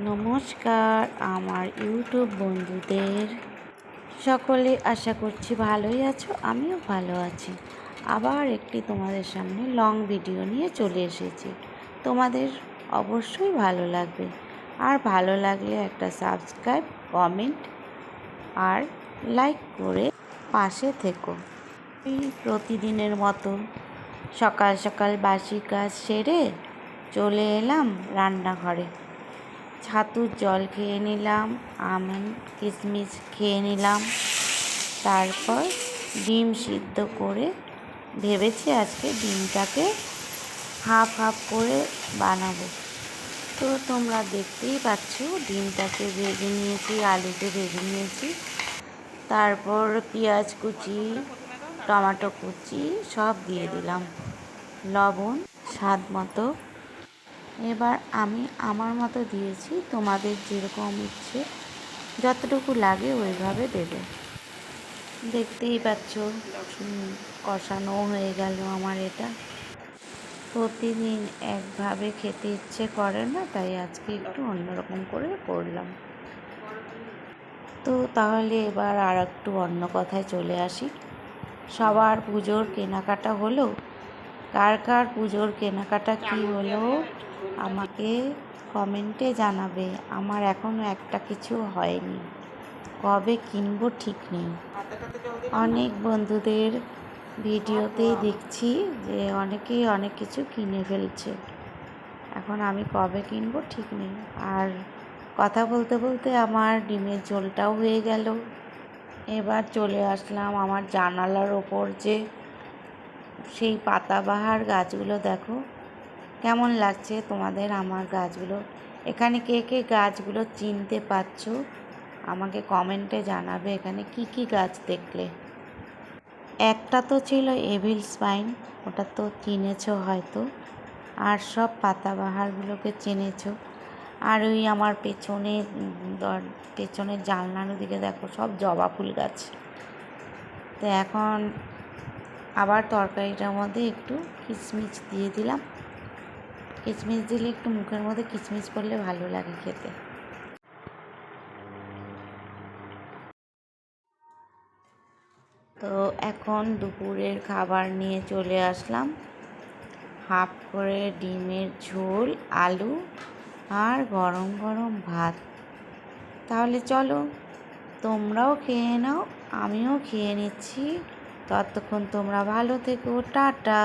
নমস্কার, আমার ইউটিউব বন্ধুদের সকলে আশা করছি ভালোই আছো, আমিও ভালো আছি। আবার একটি তোমাদের সামনে লং ভিডিও নিয়ে চলে এসেছি। তোমাদের অবশ্যই ভালো লাগবে। আর ভালো লাগলে একটা সাবস্ক্রাইব কমেন্ট আর লাইক করে পাশে থেকো। এই প্রতিদিনের মতো সকাল সকাল বাসি কাজ সেরে চলে এলাম রান্নাঘরে। ছাতুর জল খেয়ে নিলাম আমন কিশমিশ খেয়ে নিলাম। তারপর ডিম সিদ্ধ করে ভেবেছি আজকে ডিমটাকে হাফ হাফ করে বানাবো। তো তোমরা দেখতেই পাচ্ছ, ডিমটাকে ভেজে নিয়েছি, আলুকে ভেজে নিয়েছি। তারপর পেঁয়াজ কুচি, টমেটো কুচি সব দিয়ে দিলাম। লবণ স্বাদ মতো এবার আমি আমার মতো দিয়েছি, তোমাদের যেরকম ইচ্ছে, যতটুকু লাগে ওইভাবে দেবে। দেখতেই পাচ্ছ কষানো হয়ে গেল আমার এটা। প্রতিদিন একভাবে খেতে ইচ্ছে করে না, তাই আজকে একটু অন্যরকম করে করলাম। তো তাহলে এবার আর একটু অন্য কথায় চলে আসি। সবার পুজোর কেনাকাটা হলো কার কার পুজোর কেনাকাটা কি হলো আমাকে কমেন্টে জানাবে। আমার এখনও একটা কিছু হয়নি। কবে কিনবো ঠিক নেই। অনেক বন্ধুদের ভিডিওতেই দেখছি যে অনেকেই অনেক কিছু কিনে ফেলছে। এখন আমি কবে কিনবো ঠিক নেই। আর কথা বলতে বলতে আমার ডিমের ঝোলটাও হয়ে গেল। এবার চলে আসলাম আমার জানালার ওপর যে সেই পাতাবাহার গাছগুলো দেখো। কেমন লাগছে তোমাদের আমার গাছগুলো? এখানে কে কে গাছগুলো চিনতে পারছ? আমাকে কমেন্টে জানাবে এখানে কি কি গাছ দেখলে। একটা তো ছিল এভিল স্পাইন, ওটা তো চিনেছ হয়তো। আর সব পাতাবাহারগুলোকে চিনেছো। আর ওই আমার পেছনে পেছনের জানলার দিকে দেখো সব জবা ফুল গাছ। তো এখন আবার তরকারিটার মধ্যে একটু কিশমিশ দিয়ে দিলাম। কিশমিশ দিলে একটু মুখের মধ্যে কিশমিশ পড়লে ভালো লাগে খেতে। তো এখন দুপুরের খাবার নিয়ে চলে আসলাম। হাফ করে ডিমের ঝোল, আলু আর গরম গরম ভাত। তাহলে চলো, তোমরাও খেয়ে নাও, আমিও খেয়ে নিচ্ছি। ততক্ষণ তোমরা ভালো থেকো টাটা।